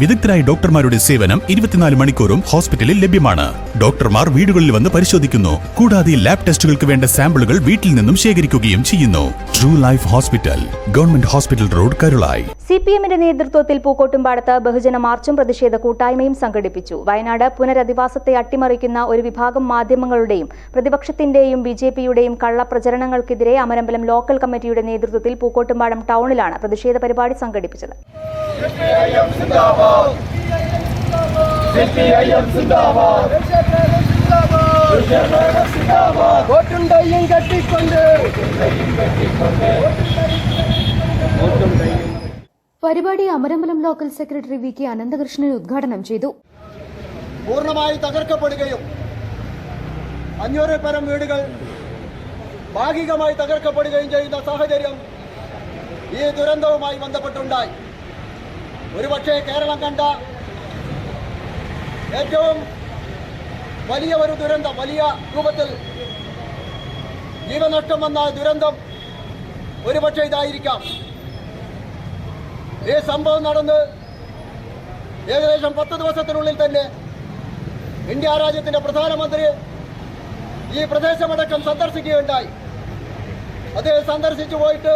വിദഗ്ധരായ ഡോക്ടർമാരുടെ സേവനം ഇരുപത്തിനാല് മണിക്കൂറും ഹോസ്പിറ്റലിൽ ലഭ്യമാണ്. ഡോക്ടർമാർ വീടുകളിൽ വന്ന് പരിശോധിക്കുന്നു. കൂടാതെ ലാബ് ടെസ്റ്റുകൾക്ക് വേണ്ട സാമ്പിളുകൾ വീട്ടിൽ നിന്നും ശേഖരിക്കുകയും ചെയ്യുന്നു. True life hospital government hospital road Karulai C P എമ്മിന്റെ നേതൃത്വത്തിൽ പൂക്കോട്ടുംപാടത്ത് ബഹുജന മാർച്ചും പ്രതിഷേധ കൂട്ടായ്മയും സംഘടിപ്പിച്ചു. വയനാട് പുനരധിവാസത്തെ അട്ടിമറിക്കുന്ന ഒരു വിഭാഗം മാധ്യമങ്ങളുടെയും പ്രതിപക്ഷത്തിന്റെയും ബി ജെ പിയുടെയും കള്ളപ്രചരണങ്ങൾക്കെതിരെ അമരമ്പലം ലോക്കൽ കമ്മിറ്റിയുടെ നേതൃത്വത്തിൽ പൂക്കോട്ടുംപാടം ടൗണിലാണ് പ്രതിഷേധ പരിപാടി സംഘടിപ്പിച്ചത്. വോട്ടുണ്ടയും കെട്ടിക്കൊണ്ട്. പരിപാടി Amarambalam local secretary V K Ananthakrishnan ഉദ്ഘാടനം ചെയ്തു. പൂർണമായി തകർക്കപ്പെടുകയും അഞ്ഞൂറിൽ പരം വീടുകൾ ഭാഗികമായി തകർക്കപ്പെടുകയും ചെയ്യുന്ന സാഹചര്യം ഈ ദുരന്തവുമായി ബന്ധപ്പെട്ടുണ്ടായി. ഒരുപക്ഷെ കേരളം കണ്ട ഏറ്റവും വലിയ ഒരു ദുരന്തം വലിയ രൂപത്തിൽ ജീവനഷ്ടം വന്ന ദുരന്തം ഒരുപക്ഷെ ഇതായിരിക്കാം. ഈ സംഭവം നടന്ന് ഏകദേശം പത്ത് ദിവസത്തിനുള്ളിൽ തന്നെ ഇന്ത്യ രാജ്യത്തിന്റെ പ്രധാനമന്ത്രി ഈ പ്രദേശമടക്കം സന്ദർശിക്കുകയുണ്ടായി. അത് സന്ദർശിച്ചു പോയിട്ട്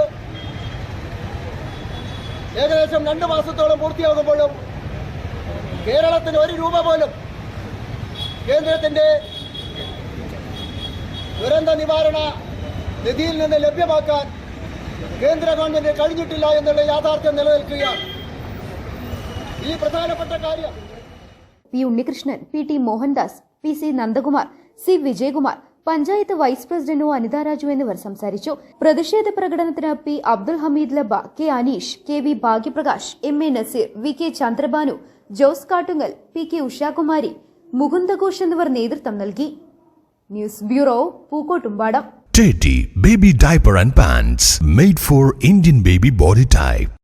ഏകദേശം രണ്ട് മാസത്തോളം പൂർത്തിയാകുമ്പോഴും കേരളത്തിന് ഒരു രൂപ പോലും കേന്ദ്രത്തിന്റെ ദുരന്ത നിവാരണ നിധിയിൽ നിന്ന് ലഭ്യമാക്കാൻ കേന്ദ്ര ഗവൺമെന്റ് കഴിഞ്ഞിട്ടില്ല എന്നുള്ള യാഥാർത്ഥ്യം നിലനിൽക്കുകയാണ്. ഈ പ്രധാനപ്പെട്ട കാര്യം P Unnikrishnan P T Mohandas P C Nandakumar C Vijayakumar panchayat vice പ്രസിഡന്റോ Anitha Raju എന്നിവർ സംസാരിച്ചു. പ്രതിഷേധ പ്രകടനത്തിന് P Abdul Hameed ലബ K Aneesh K V Bhagyaprakash M A Nazeer V K Chandrabanu Jose Kattungal P K Ushakumari Mukundaghosh എന്നിവർ നേതൃത്വം നൽകി. News bureau Pookkottumpadam. Teddy Baby Diaper and Pants made for Indian baby body.